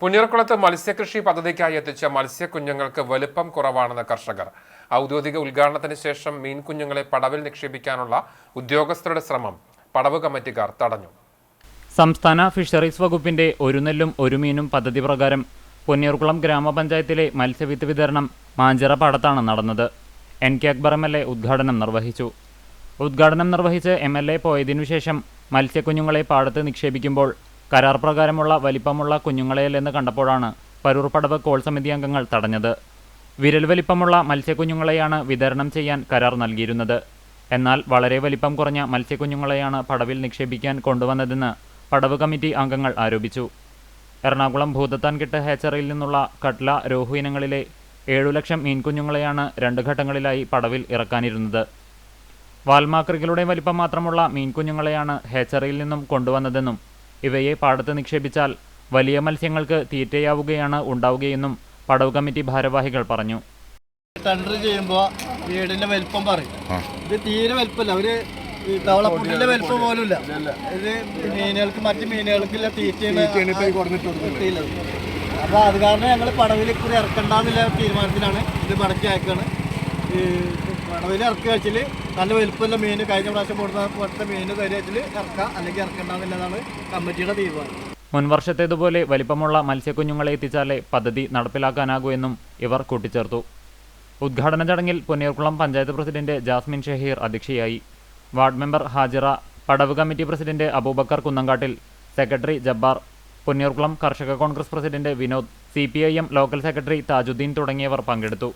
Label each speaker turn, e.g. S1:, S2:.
S1: പുന്നീർക്കുളത്ത് മത്സ്യകൃഷി പദ്ധതിക്കായി എത്തിച്ച മത്സ്യക്കുഞ്ഞുങ്ങൾക്ക് വലുപ്പം കുറവാണെന്ന് കർഷകർ. ഔദ്യോഗിക ഉദ്ഘാടനത്തിന് ശേഷം മീൻ കുഞ്ഞുങ്ങളെ പടവിൽ നിക്ഷേപിക്കാനുള്ള ഉദ്യോഗസ്ഥരുടെ ശ്രമം പടവ് കമ്മിറ്റിക്കാർ തടഞ്ഞു.
S2: സംസ്ഥാന ഫിഷറീസ് വകുപ്പിന്റെ ഒരു നെല്ലും ഒരു മീനും പദ്ധതി പ്രകാരം പൊന്നിയൂർക്കുളം ഗ്രാമപഞ്ചായത്തിലെ മത്സ്യവിത്ത് വിതരണം മാഞ്ചിറ പാടത്താണ് നടന്നത്. N K Akbar M L A ഉദ്ഘാടനം നിർവഹിച്ചു. ഉദ്ഘാടനം നിർവഹിച്ച് എം എൽ എ പോയതിനു ശേഷം മത്സ്യക്കുഞ്ഞുങ്ങളെ പാടത്ത് നിക്ഷേപിക്കുമ്പോൾ കരാർ പ്രകാരമുള്ള വലിപ്പമുള്ള കുഞ്ഞുങ്ങളെയല്ലെന്ന് കണ്ടപ്പോഴാണ് പരൂർ പടവ് കോൾ സമിതി അംഗങ്ങൾ തടഞ്ഞത്. വിരൽ വലിപ്പമുള്ള മത്സ്യക്കുഞ്ഞുങ്ങളെയാണ് വിതരണം ചെയ്യാൻ കരാർ നൽകിയിരുന്നത്. എന്നാൽ വളരെ വലിപ്പം കുറഞ്ഞ മത്സ്യക്കുഞ്ഞുങ്ങളെയാണ് പടവിൽ നിക്ഷേപിക്കാൻ കൊണ്ടുവന്നതെന്ന് പടവ് കമ്മിറ്റി അംഗങ്ങൾ ആരോപിച്ചു. എറണാകുളം ഭൂതത്താൻകെട്ട് ഹാച്ചറിയിൽ നിന്നുള്ള കട്ല രോഹു ഇനങ്ങളിലെ ഏഴു ലക്ഷം മീൻകുഞ്ഞുങ്ങളെയാണ് രണ്ട് ഘട്ടങ്ങളിലായി പടവിൽ ഇറക്കാനിരുന്നത്. വാൽമാക്രികളുടെ വലിപ്പം മാത്രമുള്ള മീൻകുഞ്ഞുങ്ങളെയാണ് ഹാച്ചറിയിൽ നിന്നും കൊണ്ടുവന്നതെന്നും ഇവയെ പാടത്ത് നിക്ഷേപിച്ചാൽ വലിയ മത്സ്യങ്ങൾക്ക് തീറ്റയാവുകയാണ് ഉണ്ടാവുകയെന്നും പടവ് കമ്മിറ്റി ഭാരവാഹികൾ പറഞ്ഞു.
S3: ടെൻഡർ ചെയ്യുമ്പോൾ വീടിന്റെ വലിപ്പം പറയും. ഇത് തീരെ വലിപ്പമില്ല ഒരു ഈ തവളപ്പുട്ടിന്റെ വലിപ്പം പോലും ഇല്ല ഇത് മീനുകൾക്ക് മറ്റു മീനുകൾക്കില്ല തീറ്റയാണ് കിട്ടിയില്ലത് അപ്പോൾ അത് കാരണം ഞങ്ങൾ പടവിൽ കൂടി ഇറക്കണ്ടെന്നുള്ള തീരുമാനത്തിലാണ് ഇത് മടക്കി അയക്കാണ്. ഈ ഇറക്കുക വെച്ചാൽ നല്ല വലുപ്പമുള്ള മീൻ കഴിഞ്ഞ പ്രാവശ്യം കൊടുത്ത പോലത്തെ മീൻ തരി വെച്ചാൽ ഇറക്കുക അല്ലെങ്കിൽ ഇറക്കണ്ടെന്നുള്ളതാണ് കമ്മിറ്റിയുടെ തീരുമാനം.
S2: മുൻവർഷത്തേതുപോലെ വലിപ്പമുള്ള മത്സ്യക്കുഞ്ഞുങ്ങളെ എത്തിച്ചാലേ പദ്ധതി നടപ്പിലാക്കാനാകൂ എന്നും ഇവർ കൂട്ടിച്ചേർത്തു. ഉദ്ഘാടന ചടങ്ങിൽ പൊന്നിയൂർക്കുളം പഞ്ചായത്ത് പ്രസിഡന്റ് ജാസ്മിൻ ഷഹീർ അധ്യക്ഷയായി. വാർഡ് മെമ്പർ ഹാജിറ പടവ് committee president Abubakar Kunnankattil secretary Jabbar Ponniyoorkulam കർഷക Congress president Vinod C local secretary Thajudheen തുടങ്ങിയവർ പങ്കെടുത്തു.